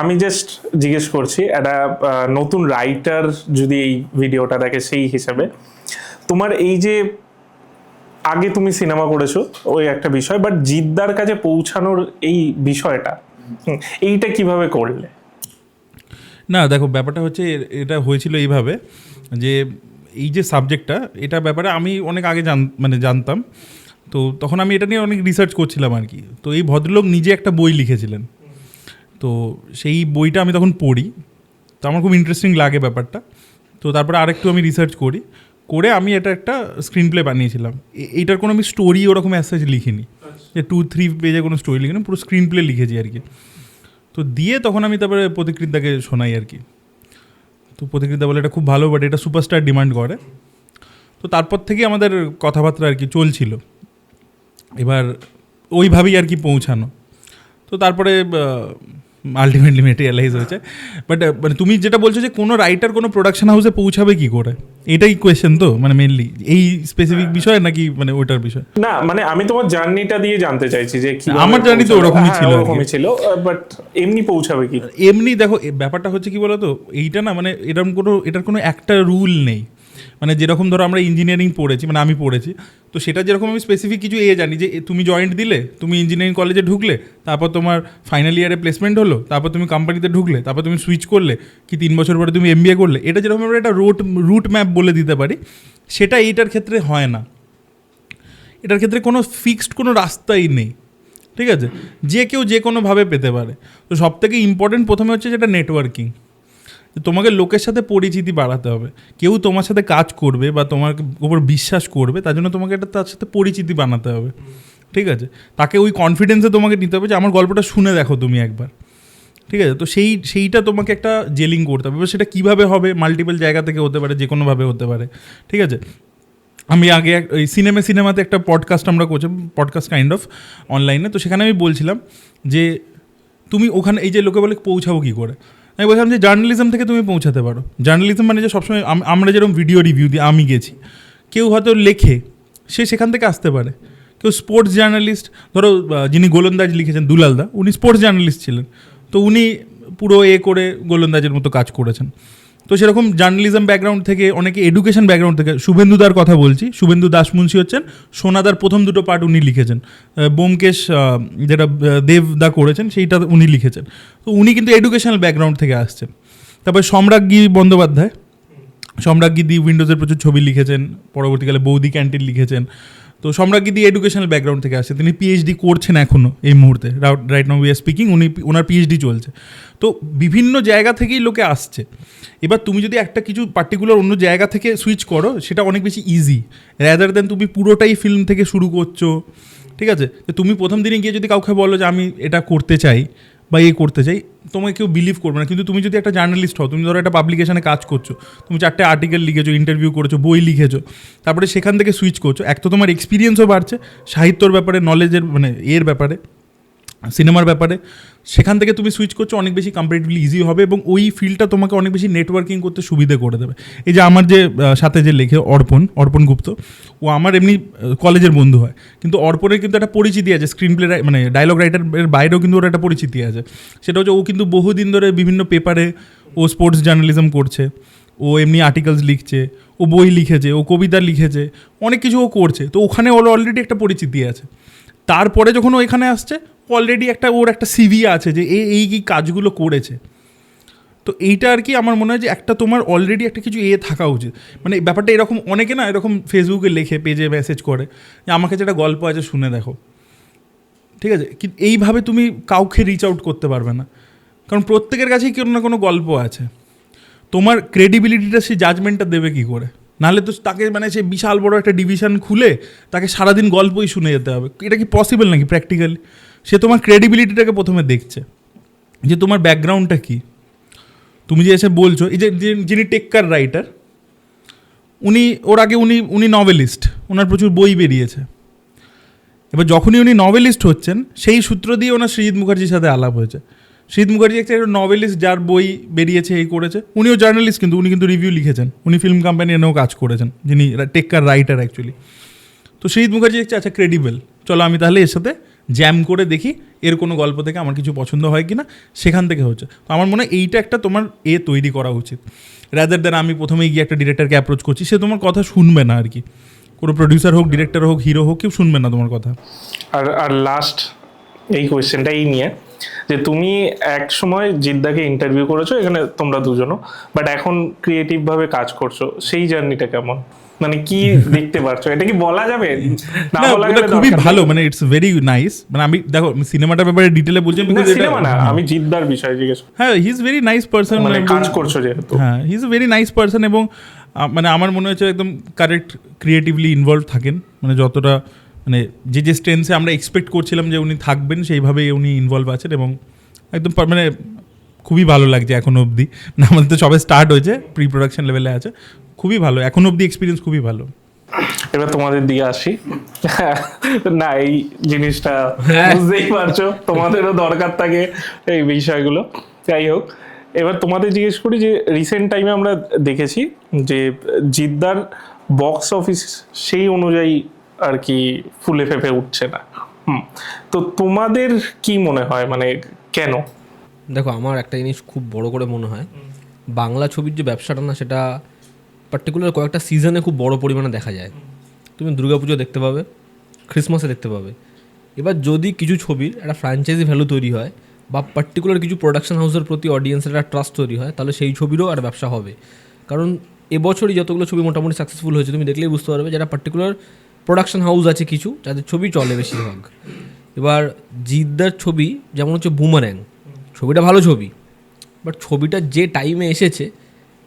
আমি জাস্ট জিজ্ঞেস করছি, একটা নতুন রাইটার যদি এই ভিডিওটা দেখে, সেই হিসাবে। তোমার এই যে, আগে তুমি সিনেমা করেছ, ওই একটা বিষয় বাট জিদ্দার কাছে পৌঁছানোর এই বিষয়টা এইটা কীভাবে করলে? না, দেখো, ব্যাপারটা হচ্ছে এটা হয়েছিল এইভাবে যে, এই যে সাবজেক্টটা এটা ব্যাপারে আমি অনেক আগে জান মানে জানতাম। তো তখন আমি এটা নিয়ে অনেক রিসার্চ করছিলাম আর কি। তো এই ভদ্রলোক নিজে একটা বই লিখেছিলেন। তো সেই বইটা আমি তখন পড়ি। তো আমার খুব ইন্টারেস্টিং লাগে ব্যাপারটা। তো তারপরে আরেকটু আমি রিসার্চ করি। করে আমি এটা একটা স্ক্রিন প্লে বানিয়েছিলাম এইটার কোনো আমি স্টোরি ওরকম অ্যাসাজ লিখিনি। যে টু থ্রি পেজে কোনো স্টোরি লিখিনি, পুরো স্ক্রিন প্লে লিখেছি আর কি। তো দিয়ে তখন আমি তারপরে প্রতিকৃতদাকে শোনাই আর কি। তো প্রতিকৃতা বলে এটা খুব ভালো বাট এটা সুপারস্টার ডিমান্ড করে। তো তারপর থেকে আমাদের কথাবার্তা আর কি চলছিল। এবার ওইভাবেই আর কি পৌঁছানো। তো তারপরে আলটিমেটলি মেটেরিয়ালাইজ হয়েছে। বাট মানে তুমি যেটা বলছো যে কোনো রাইটার কোনো প্রোডাকশন হাউসে পৌঁছাবে কি করে? এটাই কোয়েশ্চেন তো মানে মেনলি এই স্পেসিফিক বিষয় নাকি মানে ওইটার বিষয়? না মানে আমি তোমার জার্নিটা দিয়ে জানতে চাইছি যে কি আমার জার্নি তো ওরকমই ছিল ওরকমই ছিল বাট এমনি পৌঁছাবে কি? এমনি দেখো ব্যাপারটা হচ্ছে কি বলতো এইটা না মানে এরকম কোনো এটার কোনো একটা রুল নেই। মানে যেরকম ধরো আমরা ইঞ্জিনিয়ারিং পড়েছি মানে আমি পড়েছি, তো সেটা যেরকম আমি স্পেসিফিক কিছু এ জানি যে তুমি জয়েন্ট দিলে, তুমি ইঞ্জিনিয়ারিং কলেজে ঢুকলে, তারপর তোমার ফাইনাল ইয়ারে প্লেসমেন্ট হলো, তারপর তুমি কোম্পানিতে ঢুকলে, তারপর তুমি সুইচ করলে, কি তিন বছর পরে তুমি এমবিএ করলে, এটা যেরকম আমরা একটা রুট রুট ম্যাপ বলে দিতে পারি, সেটা এইটার ক্ষেত্রে হয় না। এটার ক্ষেত্রে কোনো ফিক্সড কোনো রাস্তাই নেই, ঠিক আছে? যে কেউ যে কোনোভাবে পেতে পারে। তো সব থেকে ইম্পর্টেন্ট প্রথমে হচ্ছে যেটা নেটওয়ার্কিং তোমাকে লোকের সাথে পরিচিতি বাড়াতে হবে। কেউ তোমার সাথে কাজ করবে বা তোমার উপর বিশ্বাস করবে, তার জন্য তোমাকে একটা তার সাথে পরিচিতি বানাতে হবে। ঠিক আছে? তাকে ওই কনফিডেন্সে তোমাকে নিতে হবে যে, আমার গল্পটা শুনে দেখো তুমি একবার। ঠিক আছে? তো সেই, সেইটা তোমাকে একটা জেলিং করতে হবে। সেটা কীভাবে হবে? মাল্টিপল জায়গা থেকে হতে পারে যে কোনোভাবে হতে পারে। ঠিক আছে? আমি আগে ওই সিনেমা সিনেমাতে একটা পডকাস্ট আমরা করছি পডকাস্ট কাইন্ড অফ অনলাইনে তো সেখানে আমি বলছিলাম যে, তুমি ওখানে, এই যে লোকে বলে, পৌঁছাবো কী করে? আমি বলছিলাম যে জার্নালিজম থেকে তুমি পৌঁছাতে পারো। জার্নালিজম মানে যে সবসময় আমরা যেরকম ভিডিও রিভিউ দিই, আমি গেছি। কেউ হয়তো লেখে, সে সেখান থেকে আসতে পারে। কেউ স্পোর্টস জার্নালিস্ট ধরো যিনি গোলন্দাজ লিখেছেন দুলালদা উনি স্পোর্টস জার্নালিস্ট ছিলেন। তো উনি পুরো এ করে গোলন্দাজের মতো কাজ করেছেন। তো সেরকম জার্নালিজম ব্যাকগ্রাউন্ড থেকে অনেকে এডুকেশন ব্যাকগ্রাউন্ড থেকে শুভেন্দুদার কথা বলছি শুভেন্দু দাসমুন্সি হচ্ছেন সোনাদার প্রথম দুটো পার্ট উনি লিখেছেন। আহ, ব্যোমকেশ যেটা আহ, দেবদা করেছেন সেইটা উনি লিখেছেন। তো উনি কিন্তু এডুকেশনাল ব্যাকগ্রাউন্ড থেকে আসছেন। তারপর সম্রাজ্ঞী বন্দ্যোপাধ্যায় সম্রাজ্ঞী দি উইন্ডোজের প্রচুর ছবি লিখেছেন পরবর্তীকালে বৌদি ক্যান্টিন লিখেছেন। তো সম্রাজ্ঞী দি এডুকেশনাল ব্যাকগ্রাউন্ড থেকে আসছে। তিনি পিএইচডি করছেন এখনও এই মুহূর্তে। রাইট নাও উই স্পিকিং উনি ওনার পিএইচডি চলছে। তো বিভিন্ন জায়গা থেকেই লোকে আসছে। এবার তুমি যদি একটা কিছু পার্টিকুলার অন্য জায়গা থেকে সুইচ করো, সেটা অনেক বেশি ইজি র্যাদার দেন তুমি পুরোটাই ফিল্ম থেকে শুরু করছ, ঠিক আছে? তুমি প্রথম দিনে গিয়ে যদি কাউকে বলো যে আমি এটা করতে চাই বা এ করতে চাই তোমাকে কেউ বিলিভ করবে না। কিন্তু তুমি যদি একটা জার্নালিস্ট হও, তুমি ধরো একটা পাবলিকেশনে কাজ করছ, তুমি চারটে আর্টিকেল লিখেছো ইন্টারভিউ করেছ, বই লিখেছো, তারপরে সেখান থেকে সুইচ করছ, এক তো তোমার এক্সপিরিয়েন্সও বাড়ছে, সাহিত্যর ব্যাপারে নলেজের মানে এর ব্যাপারে। সিনেমার ব্যাপারে, সেখান থেকে তুমি সুইচ করছ, অনেক বেশি কম্পারেটিভলি ইজি হবে এবং ওই ফিল্ডটা তোমাকে অনেক বেশি নেটওয়ার্কিং করতে সুবিধে করে দেবে। এই যে আমার যে সাথে যে লেখে অর্পণ অর্পণ গুপ্ত, ও আমার এমনি কলেজের বন্ধু হয়। কিন্তু অর্পণের কিন্তু একটা পরিচিতি আছে স্ক্রিন প্লে মানে ডায়লগ রাইটারের বাইরেও কিন্তু ওর একটা পরিচিতি আছে। সেটা হচ্ছে ও কিন্তু বহুদিন ধরে বিভিন্ন পেপারে ও স্পোর্টস জার্নালিজম করছে, ও এমনি আর্টিকেলস লিখছে, ও বই লিখেছে, ও কবিতা লিখেছে, অনেক কিছু ও করছে। তো ওখানে ওর অলরেডি একটা পরিচিতি আছে। তারপরে যখন ও এখানে আসছে অলরেডি একটা, ওর একটা সিভি আছে যে এ, এই কি কাজগুলো করেছে। তো এইটা আর কি আমার মনে হয় যে একটা তোমার অলরেডি একটা কিছু এ থাকা উচিত। মানে ব্যাপারটা এরকম, অনেকে না এরকম ফেসবুকে লেখে পেজে মেসেজ করে, যে আমার কাছে একটা গল্প আছে, শুনে দেখো। ঠিক আছে? কিন্তু এইভাবে তুমি কাউকে রিচ আউট করতে পারবে না। কারণ প্রত্যেকের কাছেই কোনো না কোনো গল্প আছে। তোমার ক্রেডিবিলিটিটা সেই জাজমেন্টটা দেবে কি করে? নাহলে তো তাকে মানে সে বিশাল বড় একটা ডিভিশন খুলে, তাকে সারাদিন গল্পই শুনে যেতে হবে। এটা কি পসিবল নাকি প্র্যাকটিক্যালি সে তোমার ক্রেডিবিলিটিটাকে প্রথমে দেখছে। যে তোমার ব্যাকগ্রাউন্ডটা কী? তুমি যে এসে বলছো, এই যে যিনি টেক্কার রাইটার উনি, ওর আগে উনি উনি নভেলিস্ট ওনার প্রচুর বই বেরিয়েছে। এবার যখনই উনি নভেলিস্ট হচ্ছেন, সেই সূত্র দিয়ে ওনার সৃজিৎ মুখার্জির সাথে আলাপ হয়েছে। সৃজিৎ মুখার্জি একটা নভেলিস্ট যার বই বেরিয়েছে, এই করেছে। উনিও জার্নালিস্ট কিন্তু, উনি কিন্তু রিভিউ লিখেছেন। উনি ফিল্ম কোম্পানি এনেও কাজ করেছেন, যিনি টেক্কার রাইটার অ্যাকচুয়ালি তো সৃজিৎ মুখার্জি দেখছে আচ্ছা ক্রেডিবল চলো আমি তাহলে এর সাথে জ্যাম করে দেখি এর কোনো গল্প থেকে আমার কিছু পছন্দ হয় কি না সেখান থেকে হচ্ছে। তো আমার মনে হয় এইটা একটা তোমার এ তৈরি করা উচিত। রাদার দ্যান আমি প্রথমেই গিয়ে একটা ডিরেক্টরকে অ্যাপ্রোচ করছি, সে তোমার কথা শুনবে না আর কি কোনো প্রডিউসার হোক ডিরেক্টর হোক হিরো হোক, কেউ শুনবে না তোমার কথা। আর আর লাস্ট এই কোয়েশ্চেনটা এই নিয়ে, যে তুমি এক সময় জিদ্দাকে ইন্টারভিউ করেছ, এখানে তোমরা দুজনও বাট এখন ক্রিয়েটিভভাবে কাজ করছ, সেই জার্নিটা কেমন? মানে কি দেখতে পারছ? এটা কি বলা যাবে? না বলা গেলে খুবই ভালো মানে ইটস ভেরি নাইস মানে আমি দেখো সিনেমাটার ব্যাপারে ডিটেলে বলছি because এটা- সিনেমা না আমি বিষয়ে জিজ্ঞেস হ্যাঁ he is very nice person মানে কাজ করছ যেহেতু। হ্যাঁ he is very nice person এবং মানে আমার মনে হচ্ছে একদম কারেক্ট ক্রিয়েটিভলি ইনভলভ থাকেন। মানে যতটা মানে যে যে স্ট্রেন্সে আমরা এক্সপেক্ট করছিলাম যে উনি থাকবেন সেইভাবেই উনি ইনভলভ আছেন এবং একদম মানে খুবই ভালো লাগছে এখনও অবধি। না আমাদের তো সবে স্টার্ট হয়েছে প্রি প্রোডাকশন লেভেলে আছে। খুবই ভালো এখনও অবধি এক্সপিরিয়েন্স খুবই ভালো। এবার তোমাদের দিকে আসি। না এই জিনিসটা হ্যাঁ। বুঝতেই পারছ তোমাদেরও দরকার থাকে এই বিষয়গুলো। যাই হোক এবার তোমাদের জিজ্ঞেস করি যে রিসেন্ট টাইমে আমরা দেখেছি যে জিদ্দার বক্স অফিস সেই অনুযায়ী আর কি ফুলে ফেপে উঠছে না। হুম তো তোমাদের কি মনে হয়? মানে কেন? দেখো, আমার একটা জিনিস খুব বড় করে মনে হয়। বাংলা ছবির যে ব্যবসাটা না, সেটা পার্টিকুলার কয়েকটা সিজনে খুব বড় পরিমাণে দেখা যায়। তুমি দুর্গাপুজো দেখতে পাবে ক্রিসমাসে দেখতে পাবে। এবার যদি কিছু ছবির একটা ফ্র্যাঞ্চাইজি ভ্যালু তৈরি হয় বা পার্টিকুলার কিছু প্রোডাকশন হাউসের প্রতি অডিয়েন্সের একটা ট্রাস্ট তৈরি হয়, তাহলে সেই ছবিরও আর ব্যবসা হবে। কারণ এবছরই যতগুলো ছবি মোটামুটি সাকসেসফুল হয়েছে, তুমি দেখলেই বুঝতে পারবে যারা পার্টিকুলার প্রোডাকশন হাউস আছে কিছু, যাদের ছবি চলে বেশিরভাগ। এবার জিদ্দার ছবি যেমন হচ্ছে বুমার্যাং ছবিটা ভালো ছবি বাট ছবিটা যে টাইমে এসেছে,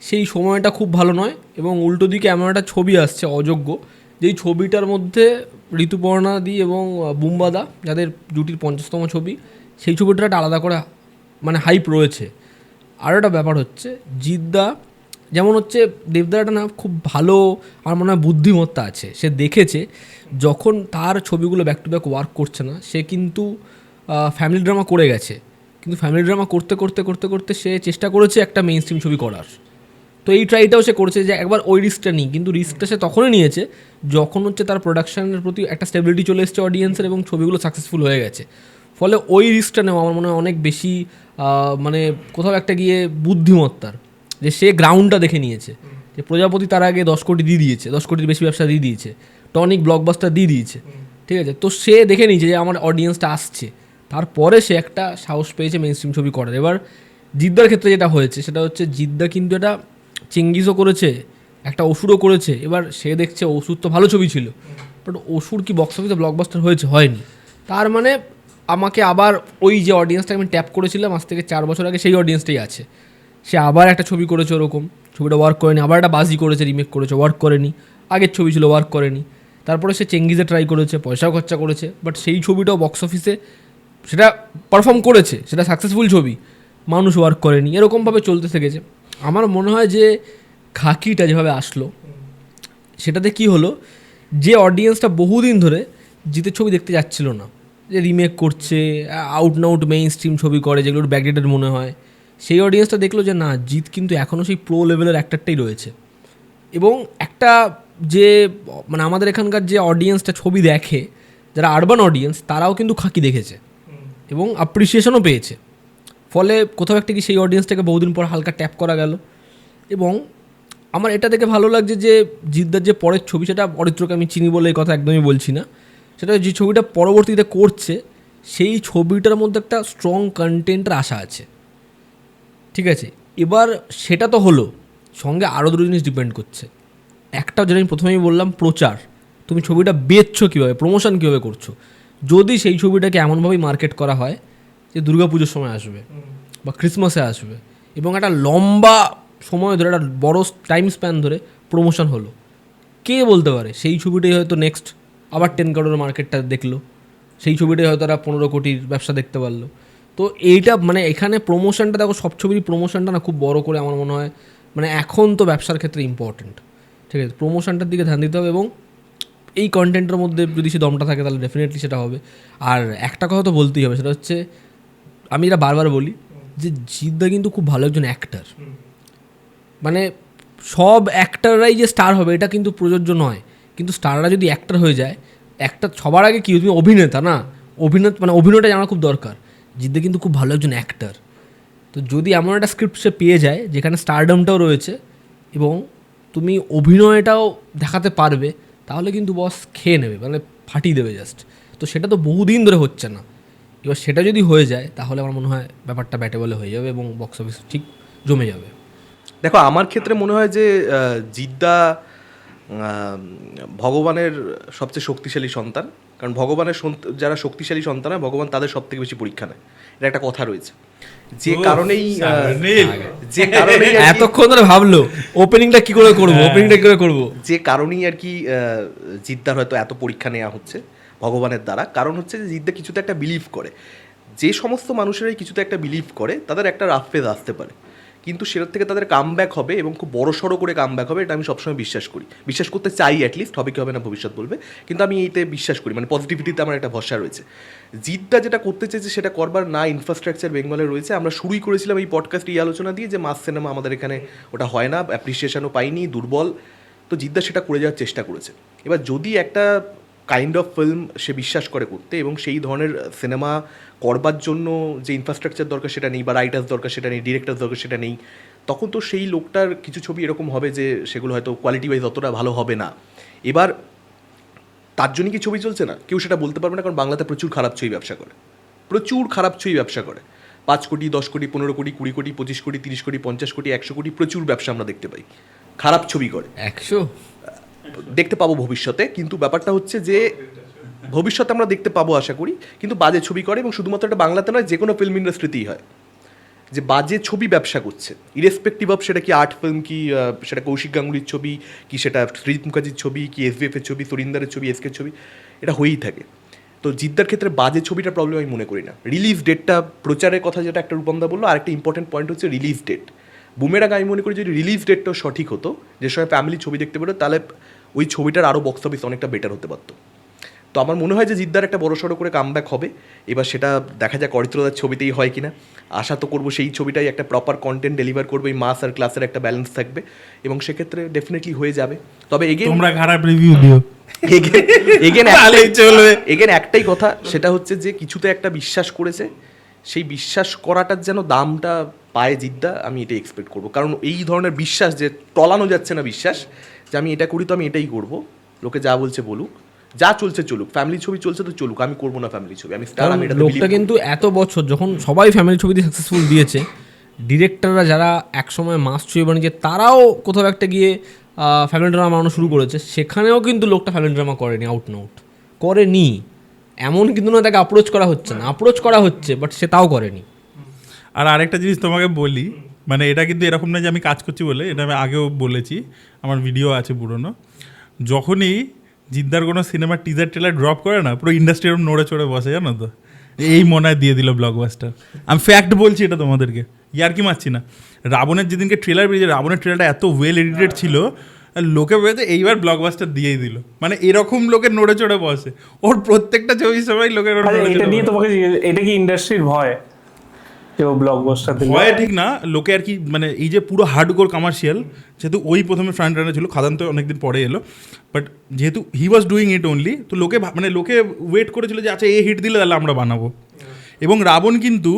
সেই সময়টা খুব ভালো নয় এবং উল্টো দিকে এমন একটা ছবি আসছে, অযোগ্য, যেই ছবিটার মধ্যে ঋতুপর্ণা দি এবং বুম্বাদা যাদের জুটির পঞ্চাশতম ছবি, সেই ছবিটার একটা আলাদা করে মানে হাইপ রয়েছে। আর একটা ব্যাপার হচ্ছে জিদ্দা যেমন হচ্ছে দেবদাটা না খুব ভালো, আমার মনে হয় বুদ্ধিমত্তা আছে। সে দেখেছে, যখন তার ছবিগুলো ব্যাক টু ব্যাক ওয়ার্ক করছে না, সে কিন্তু ফ্যামিলি ড্রামা করে গেছে। কিন্তু ফ্যামিলি ড্রামা করতে করতে করতে করতে সে চেষ্টা করেছে একটা মেইন স্ট্রিম ছবি করার। তো এই ট্রাইটাও সে করেছে যে একবার ওই রিস্কটা নিই কিন্তু রিস্কটা সে তখনই নিয়েছে যখন হচ্ছে তার প্রোডাকশানের প্রতি একটা স্টেবিলিটি চলে এসেছে অডিয়েন্সের এবং ছবিগুলো সাকসেসফুল হয়ে গেছে। ফলে ওই রিস্কটা নেওয়া আমার মনে হয় অনেক বেশি মানে কোথাও একটা গিয়ে বুদ্ধিমত্তার। যে সে গ্রাউন্ডটা দেখে নিয়েছে। যে প্রজাপতি তার আগে দশ কোটি দিয়ে দিয়েছে দশ কোটির বেশি ব্যবসা দিয়ে দিয়েছে। টনিক ব্লকবাস্টার দিয়ে দিয়েছে। ঠিক আছে? তো সে দেখে নিয়েছে যে আমার অডিয়েন্সটা আসছে। তারপরে সে একটা সাহস পেয়েছে মেন স্ট্রিম ছবি করার। এবার জিদ্দার ক্ষেত্রে যেটা হয়েছে, সেটা হচ্ছে জিদ্দা কিন্তু এটা চেঙ্গিসও করেছে, একটা ওষুধও করেছে। এবার সে দেখছে ওষুধ তো ভালো ছবি ছিল বাট ওষুধ কি বক্স অফিসে ব্লকবাস্টার হয়েছে? হয়নি। তার মানে আমাকে আবার ওই যে অডিয়েন্সটা আমি ট্যাপ করেছিলাম, আজ থেকে চার বছর আগে সেই অডিয়েন্সটাই আছে। সে আবার একটা ছবি করেছে ওরকম, ছবিটা ওয়ার্ক করেনি, আবার একটা বাজি করেছে রিমেক করেছে ওয়ার্ক করেনি। আগের ছবি ছিল ওয়ার্ক করেনি। তারপরে সে চেঙ্গিজে ট্রাই করেছে, পয়সাও খরচা করেছে বাট সেই ছবিটাও বক্স অফিসে সেটা পারফর্ম করেছে, সেটা সাকসেসফুল ছবি, মানুষ ওয়ার্ক করেনি, এরকমভাবে চলতে থেকেছে আমার মনে হয় যে খাকিটা যেভাবে আসলো, সেটাতে কি হলো, যে অডিয়েন্সটা বহুদিন ধরে জিতের ছবি দেখতে যাচ্ছিল না, যে রিমেক করছে আউট নাউট মেইন স্ট্রিম ছবি করে, যেগুলো ব্যাকডেটেড মনে হয়, সেই অডিয়েন্সটা দেখল যে না জিত কিন্তু এখনও সেই প্রো লেভেলের অ্যাক্টারটাই রয়েছে। এবং একটা যে মানে আমাদের এখানকার যে অডিয়েন্সটা ছবি দেখে, যারা আরবান অডিয়েন্স তারাও কিন্তু খাকি দেখেছে। এবং অ্যাপ্রিসিয়েশনও পেয়েছে। ফলে কোথাও একটা কি সেই অডিয়েন্সটাকে বহুদিন পর হালকা ট্যাপ করা গেল। এবং আমার এটা দেখে ভালো লাগছে যে, জিদ্দার যে পরের ছবি, সেটা অরিত্রকে আমি চিনি বলে এই কথা একদমই বলছি না। সেটা যে ছবিটা পরবর্তীতে করছে, সেই ছবিটার মধ্যে একটা স্ট্রং কন্টেন্টের আশা আছে। ঠিক আছে? এবার সেটা তো হলো, সঙ্গে আরও দুটো জিনিস ডিপেন্ড করছে। একটা যেটা আমি প্রথমেই বললাম, প্রচার। তুমি ছবিটা বেচছো কীভাবে? প্রমোশন কীভাবে করছ? যদি সেই ছবিটাকে এমনভাবেই মার্কেট করা হয় যে দুর্গা পুজোর সময় আসবে বা ক্রিসমাসে আসবে এবং একটা লম্বা সময় ধরে একটা বড় টাইম স্প্যান ধরে প্রমোশন হলো কে বলতে পারে? সেই ছবিটাই হয়তো নেক্সট আবার টেন কারোর মার্কেটটা দেখল সেই ছবিটাই হয়তো তারা পনেরো কোটির ব্যবসা দেখতে পারল। তো এইটা মানে এখানে প্রমোশনটা দেখো সব ছবিরই প্রমোশনটা না খুব বড় করে আমার মনে হয় মানে এখন তো ব্যবসার ক্ষেত্রে ইম্পর্টেন্ট ঠিক আছে? প্রমোশনটার দিকে ধ্যান দিতে হবে এবং এই কন্টেন্টের মধ্যে যদি সে দমটা থাকে, তাহলে ডেফিনেটলি সেটা হবে। আর একটা কথা তো বলতেই হবে, সেটা হচ্ছে, আমি এটা বারবার বলি যে জিদ্দা কিন্তু খুব ভালো একজন অ্যাক্টার মানে সব অ্যাক্টাররাই যে স্টার হবে, এটা কিন্তু প্রযোজ্য নয়। কিন্তু স্টাররা যদি অ্যাক্টার হয়ে যায়, একটা সবার আগে কি, তুমি অভিনেতা না? অভিনয় মানে অভিনয়টা জানা খুব দরকার। জিদ্দা কিন্তু খুব ভালো একজন অ্যাক্টার তো যদি এমন একটা স্ক্রিপ্ট সে পেয়ে যায়, যেখানে স্টারডমটাও রয়েছে, এবং তুমি অভিনয়টাও দেখাতে পারবে তাহলে কিন্তু বস খেয়ে নেবে মানে ফাটিয়ে দেবে জাস্ট তো সেটা তো বহুদিন ধরে হচ্ছে না। এবার সেটা যদি হয়ে যায়, তাহলে আমার মনে হয় ব্যাপারটা ব্যাটে বলে হয়ে যাবে এবং বক্স অফিস ঠিক জমে যাবে। দেখো, আমার ক্ষেত্রে মনে হয় যে জিদ্দা ভগবানের সবচেয়ে শক্তিশালী সন্তান। কারণ ভগবানের যারা শক্তিশালী সন্তান হয় ভগবান তাদের সব থেকে বেশি পরীক্ষা নেয়। এটা একটা কথা রয়েছে। যে কারণেই যে কারণেই আর কি- এতক্ষণ ধরে ভাবলো ওপেনিংটা কি করে করব ওপেনিংটা কি করে করব? যে কারণেই আর কি আহ, জিদ্দার হয়তো এত পরীক্ষা নেওয়া হচ্ছে ভগবানের দ্বারা। কারণ হচ্ছে যে জিদ্দা কিছুতে একটা বিলিভ করে। যে সমস্ত মানুষেরাই কিছুতে একটা বিলিভ করে তাদের একটা রাফ ফেজ আসতে পারে। কিন্তু সেটার থেকে তাদের কাম হবে এবং খুব বড় সড়ো করে কাম হবে, এটা আমি সবসময় বিশ্বাস করি। বিশ্বাস করতে চাই অ্যাটলিস্ট হবে কি হবে না ভবিষ্যৎ বলবে। কিন্তু আমি এইতে বিশ্বাস করি মানে পজিটিভিটিতে আমার একটা ভরসা রয়েছে। জিদ্দা যেটা করতে চেয়েছে সেটা করবার না ইনফ্রাস্ট্রাকচার বেঙ্গলে রয়েছে। আমরা শুরুই করেছিলাম এই পডকাস্ট এই আলোচনা দিয়ে যে মাস সিনেমা আমাদের এখানে ওটা হয় না অ্যাপ্রিসিয়েশনও পাইনি, দুর্বল। তো জিদ্দা সেটা করে যাওয়ার চেষ্টা করেছে। এবার যদি একটা কাইন্ড অফ ফিল্ম সে বিশ্বাস করে করতে এবং সেই ধরনের সিনেমা করবার জন্য যে ইনফ্রাস্ট্রাকচার দরকার সেটা নেই বা রাইটার্স দরকার সেটা নেই ডিরেক্টর দরকার সেটা নেই, তখন তো সেই লোকটার কিছু ছবি এরকম হবে যে সেগুলো হয়তো কোয়ালিটি ওয়াইজ অতটা ভালো হবে না। এবার তার জন্য কি ছবি চলছে না? কেউ সেটা বলতে পারবে না কারণ বাংলাতে প্রচুর খারাপ ছবি ব্যবসা করে। প্রচুর খারাপ ছবি ব্যবসা করে। পাঁচ কোটি, দশ কোটি, পনেরো কোটি, কুড়ি কোটি, পঁচিশ কোটি, তিরিশ কোটি, পঞ্চাশ কোটি, একশো কোটি প্রচুর ব্যবসা আমরা দেখতে পাই। খারাপ ছবি করে। একশো? দেখতে পাবো ভবিষ্যতে, কিন্তু ব্যাপারটা হচ্ছে যে ভবিষ্যতে আমরা দেখতে পাবো, আশা করি, কিন্তু বাজে ছবি করে এবং শুধুমাত্র এটা বাংলাতে নয় যে কোনো ফিল্ম ইন্ডাস্ট্রিতেই হয়। যে বাজে ছবি ব্যবসা করছে ইরেসপেক্টিভ অফ সেটা কি আর্ট ফিল্ম কি সেটা কৌশিক গাঙ্গুলির ছবি, কি সেটা সৃজিত মুখার্জির ছবি, কি এসবিএফ এর ছবি, সরিন্দারের ছবি এসকের ছবি, এটা হয়েই থাকে। তো জিদ্দার ক্ষেত্রে বাজে ছবিটা প্রবলেম আমি মনে করি না। রিলিজ ডেটটা প্রচারের কথা যেটা একটা রূপমদা বলল আর একটা ইম্পর্টেন্ট পয়েন্ট হচ্ছে রিলিজ ডেট বুমেরাগ আমি মনে করি যদি রিলিজ ডেটটাও সঠিক হতো, যে সময় ফ্যামিলি ছবি দেখতে পেরো তাহলে ওই ছবিটার আরও বক্স অফিস অনেকটা বেটার হতে পারতো। তো আমার মনে হয় যে জিদ্দার একটা বড় সড়ো করে কামব্যাক হবে। এবার সেটা দেখা যাক অরিত্রদার ছবিতেই হয় কিনা। আশা তো করব সেই ছবিটাই একটা প্রপার কন্টেন্ট ডেলিভার করবে এই মাস আর ক্লাসের একটা ব্যালেন্স থাকবে। এবং সেক্ষেত্রে ডেফিনেটলি হয়ে যাবে। তবে এগেন তোমরা খারাপ রিভিউ দিও। এগেন চলবে। এগেন একটাই কথা সেটা হচ্ছে যে কিছুতে একটা বিশ্বাস করেছে। সেই বিশ্বাস করাটার যেন দামটা পায় জিদ্দা আমি এটাই এক্সপেক্ট করব। কারণ এই ধরনের বিশ্বাস যে টলানো যাচ্ছে না বিশ্বাস যে আমি এটা করি তো আমি এটাই করব। লোকে যা বলছে বলুক যা চলছে চলুক ফ্যামিলি ছবি চলছে তো চলুক আমি করব না ফ্যামিলি ছবি আমি স্টার আমি এটা লোকটা কিন্তু এত বছর যখন সবাই ফ্যামিলি ছবি দিয়ে সাকসেসফুল দিয়েছে ডিরেক্টররা যারা একসময় মাস ছবি বানিয়েছে তারাও কোথাও একটা গিয়ে ফ্যামিলি ড্রামা বানানো শুরু করেছে সেখানেও কিন্তু লোকটা ফ্যামিলি ড্রামা করেনি আউট না আউট করেনি। এমন কিন্তু না তাকে অ্যাপ্রোচ করা হচ্ছে না অ্যাপ্রোচ করা হচ্ছে বাট সে তাও করেনি। আর আরেকটা জিনিস তোমাকে বলি মানে এটা কিন্তু এরকম না যে আমি কাজ করছি বলে এটা আমি আগেও বলেছি আমার ভিডিও আছে পুরনো। যখনই জিদ্দার কোনো সিনেমার টিজার ট্রেলার ড্রপ করে না পুরো ইন্ডাস্ট্রি এরকম নড়ে চড়ে বসে জানো তো? এই মনে হয় দিয়ে দিল ব্লকবাস্টার আমি ফ্যাক্ট বলছি এটা তোমাদেরকে ইয়ার কি মারছি না? রাবণের যেদিনকে ট্রেলার বেরিয়েছে রাবণের ট্রেলারটা এত ওয়েল এডিটেড ছিল লোকে বলতে এইবার ব্লকবাস্টার দিয়েই দিল। মানে এরকম লোকের নড়ে চড়ে বসে। ওর প্রত্যেকটা ছবি সবাই লোকের এটা নিয়ে তোমাকে এটা কি ইন্ডাস্ট্রির ভয়? কেউ ব্লকবাস্টার ভয় ঠিক না, লোকে আর কি মানে এই যে পুরো হার্ডকোর কমার্শিয়াল যেহেতু ওই প্রথমে ফ্রন্ট রানার ছিল, খাদান তো অনেকদিন পরে এলো বাট যেহেতু হি ওয়াজ ডুইং ইট অনলি তো লোকে মানে লোকে ওয়েট করেছিল যে আচ্ছা এ হিট দিলে তাহলে আমরা বানাবো। এবং রাবণ কিন্তু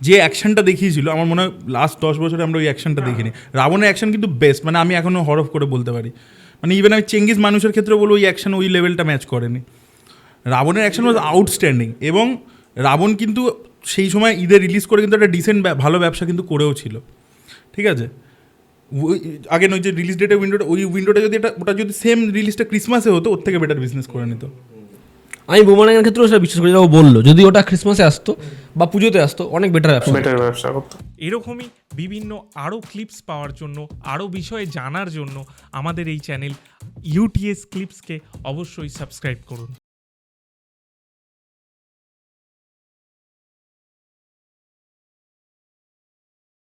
যে অ্যাকশনটা দেখিয়েছিল, আমার মনে হয় লাস্ট দশ বছরে আমরা ওই অ্যাকশনটা দেখিনি। রাবণের অ্যাকশন কিন্তু বেস্ট মানে আমি এখনও হরফ করে বলতে পারি। মানে ইভেন আমি চেঙ্গিস মানুষের ক্ষেত্রে বলব, ওই অ্যাকশন ওই লেভেলটা ম্যাচ করেনি। রাবণের অ্যাকশন ওয়াজ আউটস্ট্যান্ডিং এবং রাবণ কিন্তু সেই সময় ঈদে রিলিজ করে কিন্তু একটা ডিসেন্ট ভালো ব্যবসা কিন্তু করেও ছিল। ঠিক আছে? ওই- আগে ওই যে রিলিজ ডেটের উইন্ডোটা ওই উইন্ডোটা যদি এটা ওটা যদি সেম রিলিজটা ক্রিসমাসে হতো ওর থেকে বেটার বিজনেস করে নিত। আমি বোমানের ক্ষেত্রেও সেটা বিশ্বাস করি ও বলল যদি ওটা ক্রিসমাসে আসতো বা পুজোতে আসতো অনেক বেটার ব্যবসা। বেটার ব্যবসা করতো। এরকমই বিভিন্ন আরও ক্লিপস পাওয়ার জন্য আরও বিষয়ে জানার জন্য আমাদের এই চ্যানেল ইউটিএস ক্লিপসকে অবশ্যই সাবস্ক্রাইব করুন।